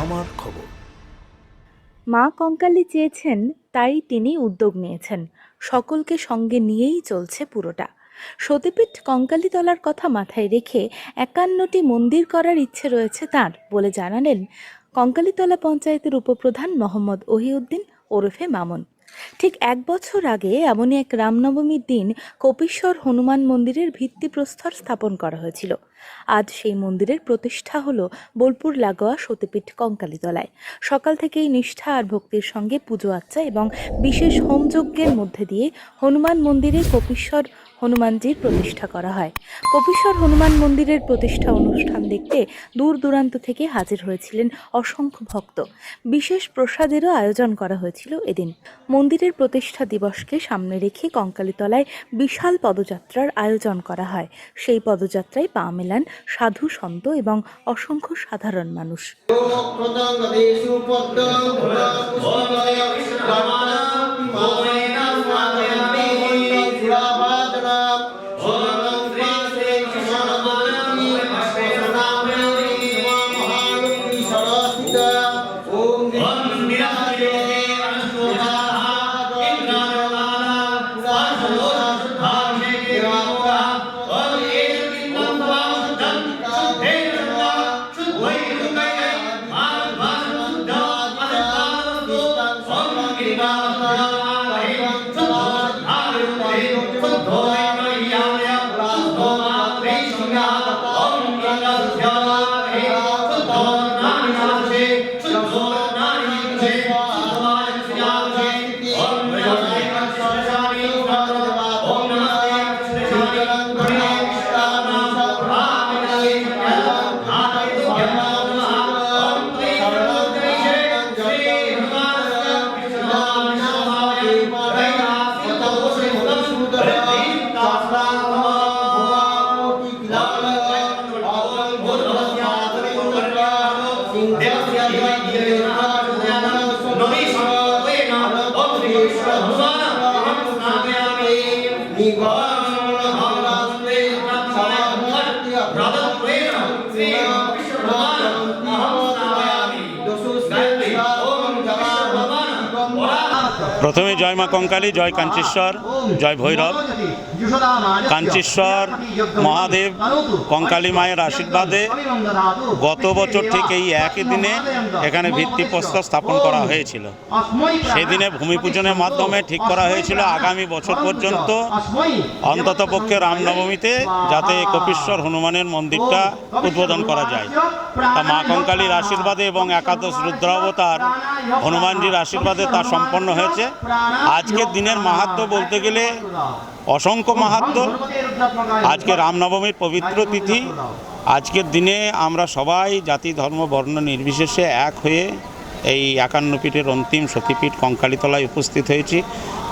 আমার খবর। মা কঙ্কালি চেয়েছেন, তাই তিনি উদ্যোগ নিয়েছেন। সকলকে সঙ্গে নিয়েই চলছে পুরোটা। সতীপীঠ কঙ্কালীতলার কথা মাথায় রেখে একান্নটি মন্দির করার ইচ্ছে রয়েছে তার বলে জানালেন কঙ্কালিতলা পঞ্চায়েতের উপপ্রধান মোহাম্মদ ওহিউদ্দিন ওরফে মামুন। ঠিক এক বছর আগে এমনই এক রামনবমীর দিন কপিশ্বর হনুমান মন্দিরের ভিত্তিপ্রস্তর স্থাপন করা হয়েছিল। আজ সেই মন্দিরের প্রতিষ্ঠা হল বোলপুর লাগোয়া সতীপীঠ কঙ্কালীতলায়। সকাল থেকেই নিষ্ঠা আর ভক্তির সঙ্গে পুজো আচ্চা এবং বিশেষ হোমযজ্ঞের মধ্যে দিয়ে হনুমান মন্দিরে কপিশ্বর হনুমানজির প্রতিষ্ঠা করা হয়। কপিশ্বর হনুমান মন্দিরের প্রতিষ্ঠা অনুষ্ঠান দেখতে দূর দূরান্ত থেকে হাজির হয়েছিলেন অসংখ্য ভক্ত। বিশেষ প্রসাদেরও আয়োজন করা হয়েছিল এদিন। মন্দিরের প্রতিষ্ঠা দিবসকে সামনে রেখে কঙ্কালীতলায় বিশাল পদযাত্রার আয়োজন করা হয়। সেই পদযাত্রায় পা মেলান সাধু সন্ত এবং অসংখ্য সাধারণ মানুষ। igual প্রথমে জয় মা কঙ্কালী, জয় কাঞ্চেশ্বর, জয় ভৈরব। কাঞ্চেশ্বর, মহাদেব, কঙ্কালী মায়ের আশীর্বাদে গত বছর ঠিক এই একই দিনে এখানে ভিত্তিপ্রস্তর স্থাপন করা হয়েছিল। সেদিনে ভূমি পূজনের মাধ্যমে ঠিক করা হয়েছিল আগামী বছর পর্যন্ত অন্ততপক্ষে রামনবমীতে যাতে কপিশ্বর হনুমানের মন্দিরটা উদ্বোধন করা যায়। তা মা কঙ্কালীর আশীর্বাদে এবং একাদশ রুদ্রাবতার হনুমানজির আশীর্বাদে তা সম্পন্ন হয়েছে। আজকের দিনের মাহাত্ম বলতে গেলে অসংখ্য মাহাত্ম। আজকে রামনবমীর পবিত্র তিথি। আজকের দিনে আমরা সবাই জাতি, ধর্ম, বর্ণ নির্বিশেষে এক হয়ে এই একান্ন পীঠের অন্তিম সতীপীঠ কঙ্কালীতলায় উপস্থিত হয়েছি।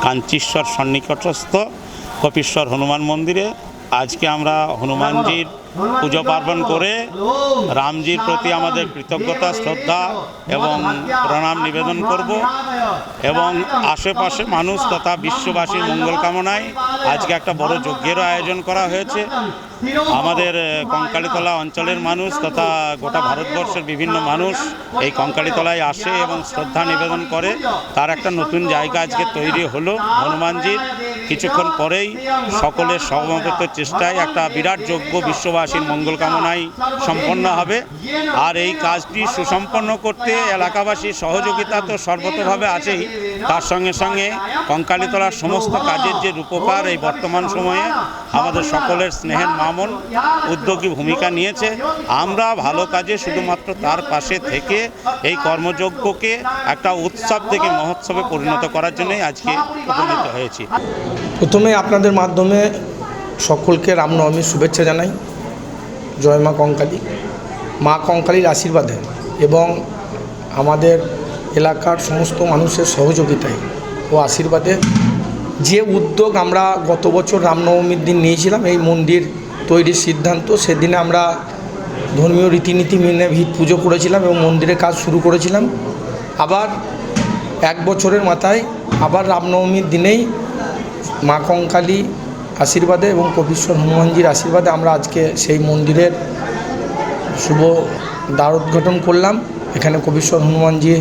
কাঞ্চীশ্বর সন্নিকটস্থ, কপিশ্বর হনুমান মন্দিরে। আজকে আমরা হনুমানজির পুজো পার্বণ করে রামজির প্রতি আমাদের কৃতজ্ঞতা, শ্রদ্ধা এবং প্রণাম নিবেদন করব এবং আশেপাশে মানুষ তথা বিশ্ববাসীর মঙ্গল কামনায় আজকে একটা বড় যজ্ঞেরও আয়োজন করা হয়েছে। আমাদের কঙ্কালীতলা অঞ্চলের মানুষ তথা গোটা ভারতবর্ষের বিভিন্ন মানুষ এই কঙ্কালীতলায় আসে এবং শ্রদ্ধা নিবেদন করে। তার একটা নতুন জায়গা আজকে তৈরি হলো হনুমানজির। কিছুক্ষণ পরেই সকলের সমবেত চেষ্টায় একটা বিরাট যজ্ঞ বিশ্ববাসীর মঙ্গল কামনায় সম্পন্ন হবে। আর এই কাজটি সুসম্পন্ন করতে এলাকাবাসীর সহযোগিতা তো সর্বতভাবে আছেই। তার সঙ্গে সঙ্গে কঙ্কালীতলার সমস্ত কাজের যে রূপকার এই বর্তমান সময়ে, আমাদের সকলের স্নেহের মামন উদ্যোগী ভূমিকা নিয়েছে। আমরা ভালো কাজে শুধুমাত্র তার পাশে থেকে এই কর্মযজ্ঞকে একটা উৎসব থেকে মহোৎসবে পরিণত করার জন্যই আজকে উপনীত হয়েছি। প্রথমে আপনাদের মাধ্যমে সকলকে রামনবমীর শুভেচ্ছা জানাই। জয় মা কঙ্কালী। মা কঙ্কালীর আশীর্বাদে এবং আমাদের এলাকার সমস্ত মানুষের সহযোগিতায় ও আশীর্বাদে যে উদ্যোগ আমরা গত বছর রামনবমীর দিন নিয়েছিলাম, এই মন্দির তৈরির সিদ্ধান্ত। সেদিনে আমরা ধর্মীয় রীতিনীতি মেনে ভিত পুজো করেছিলাম এবং মন্দিরে কাজ শুরু করেছিলাম। আবার এক বছরের মাথায় আবার রামনবমীর দিনেই মা কঙ্কালী আশীর্বাদে এবং কপিশ্বর হনুমানজির আশীর্বাদে আমরা আজকে সেই মন্দিরের শুভ দ্বার উদ্ঘাটন করলাম। এখানে কবিশ্বর হনুমানজি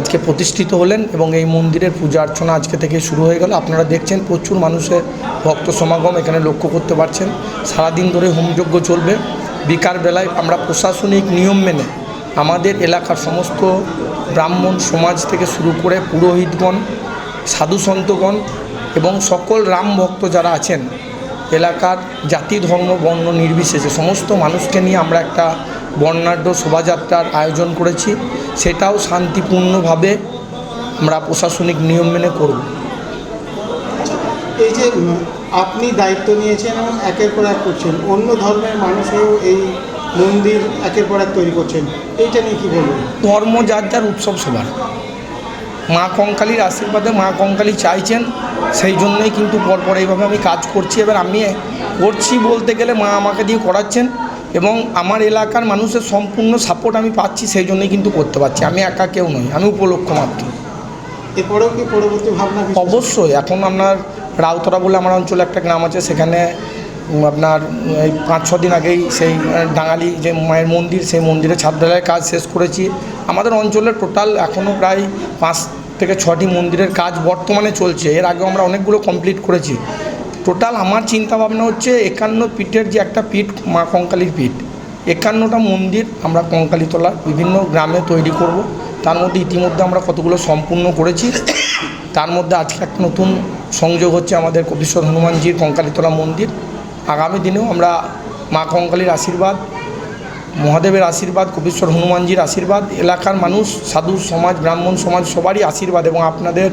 আজকে প্রতিষ্ঠিত হলেন এবং এই মন্দিরের পূজা অর্চনা আজকে থেকে শুরু হয়ে গেল। আপনারা দেখছেন প্রচুর মানুষের ভক্ত সমাগম এখানে লক্ষ্য করতে পারছেন। সারাদিন ধরে হোমযজ্ঞ চলবে। বিকাল বেলায় আমরা প্রশাসনিক নিয়ম মেনে আমাদের এলাকার সমস্ত ব্রাহ্মণ সমাজ থেকে শুরু করে পুরোহিতগণ, সাধু সন্তগণ এবং সকল রাম ভক্ত যারা আছেন, এলাকার জাতি, ধর্ম, বর্ণ নির্বিশেষে সমস্ত মানুষকে নিয়ে আমরা একটা বর্ণাঢ্য শোভাযাত্রার আয়োজন করেছি। সেটাও শান্তিপূর্ণভাবে আমরা প্রশাসনিক নিয়ম মেনে করব। এই যে আপনি দায়িত্ব নিয়েছেন এবং একের পর এক করছেন অন্য ধর্মের মানুষও এই মন্দির একের পর এক তৈরি করছেন এইটা নিয়ে কী বলবেন? ধর্ম যার যার উৎসব সবার। মা কঙ্কালীর আশীর্বাদে মা কঙ্কালী চাইছেন সেই জন্যই কিন্তু পরপর এইভাবে আমি কাজ করছি। এবার আমি করছি বলতে গেলে মা আমাকে দিয়ে করাচ্ছেন। এবং আমার এলাকার মানুষের সম্পূর্ণ সাপোর্ট আমি পাচ্ছি সেই জন্যই কিন্তু করতে পারছি। আমি একা কেউ নই আমি উপলক্ষ মাত্র। এরপরেও কি পরবর্তী ভাবনা অবশ্যই এখন আপনার রাউতরা বলে আমার অঞ্চলে একটা গ্রাম আছে সেখানে আপনার এই পাঁচ ছ দিন আগেই সেই ডাঙালি যে মায়ের মন্দির সেই মন্দিরে ছাদ ঢালাইয়ের কাজ শেষ করেছি। আমাদের অঞ্চলের টোটাল এখনও প্রায় পাঁচ থেকে ছটি মন্দিরের কাজ বর্তমানে চলছে। এর আগেও আমরা অনেকগুলো কমপ্লিট করেছি। টোটাল আমার চিন্তা ভাবনা হচ্ছে একান্ন পিঠের যে একটা পিঠ মা কঙ্কালীর পিঠ, একান্নটা মন্দির আমরা কঙ্কালীতলা বিভিন্ন গ্রামে তৈরি করব। তার মধ্যে ইতিমধ্যে আমরা কতগুলো সম্পূর্ণ করেছি। তার মধ্যে আজকে একটা নতুন সংযোগ হচ্ছে আমাদের কপিশ্বর হনুমানজির কঙ্কালীতলা মন্দির। আগামী দিনেও আমরা মা কঙ্কালীর আশীর্বাদ, মহাদেবের আশীর্বাদ, কপিশ্বর হনুমানজির আশীর্বাদ, এলাকার মানুষ, সাধু সমাজ, ব্রাহ্মণ সমাজ সবারই আশীর্বাদ এবং আপনাদের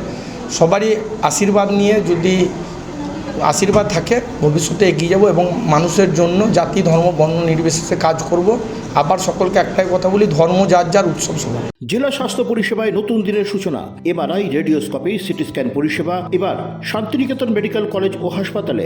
সবারই আশীর্বাদ নিয়ে যদি আশীর্বাদ থাকে, ভবিষ্যতে এগিয়ে যাব এবং মানুষের জন্য জাতি, ধর্ম, বর্ণ নির্বিশেষে কাজ করব। আবার সকলকে একটাই কথা বলি, ধর্ম যার যার উৎসব সবার জেলা স্বাস্থ্য পরিষেবায় নতুন দিনের সূচনা, এমআরআই, রেডিওস্কোপি সিটি স্ক্যান পরিষেবা, এবার শান্তিনিকেতন মেডিকেল কলেজ ও হাসপাতালে।